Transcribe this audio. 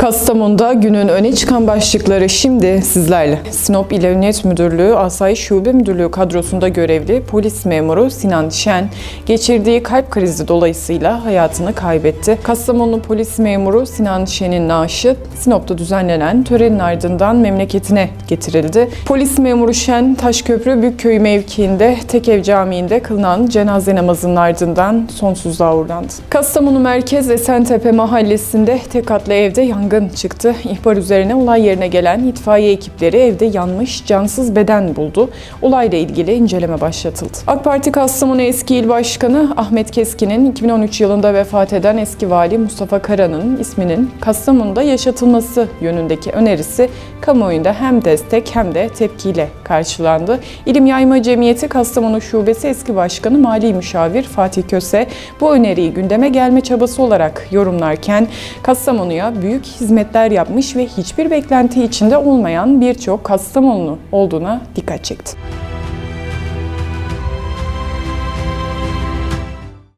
Kastamonu'da günün öne çıkan başlıkları şimdi sizlerle. Sinop İl Emniyet Müdürlüğü Asayiş Şube Müdürlüğü kadrosunda görevli polis memuru Sinan Şen geçirdiği kalp krizi dolayısıyla hayatını kaybetti. Kastamonu polis memuru Sinan Şen'in naaşı Sinop'ta düzenlenen törenin ardından memleketine getirildi. Polis memuru Şen Taşköprü Büyükköy mevkiinde Tekev Camii'nde kılınan cenaze namazının ardından sonsuzluğa uğurlandı. Kastamonu Merkez Esentepe mahallesinde tek katlı evde yangın çıktı. İhbar üzerine olay yerine gelen itfaiye ekipleri evde yanmış cansız beden buldu. Olayla ilgili inceleme başlatıldı. AK Parti Kastamonu eski il başkanı Ahmet Keskin'in 2013 yılında vefat eden eski vali Mustafa Kara'nın isminin Kastamonu'da yaşatılması yönündeki önerisi kamuoyunda hem destek hem de tepkiyle karşılandı. İlim Yayma Cemiyeti Kastamonu Şubesi eski başkanı Mali Müşavir Fatih Köse bu öneriyi gündeme gelme çabası olarak yorumlarken Kastamonu'ya büyük hizmetler yapmış ve hiçbir beklenti içinde olmayan birçok Kastamonlu olduğuna dikkat çekti.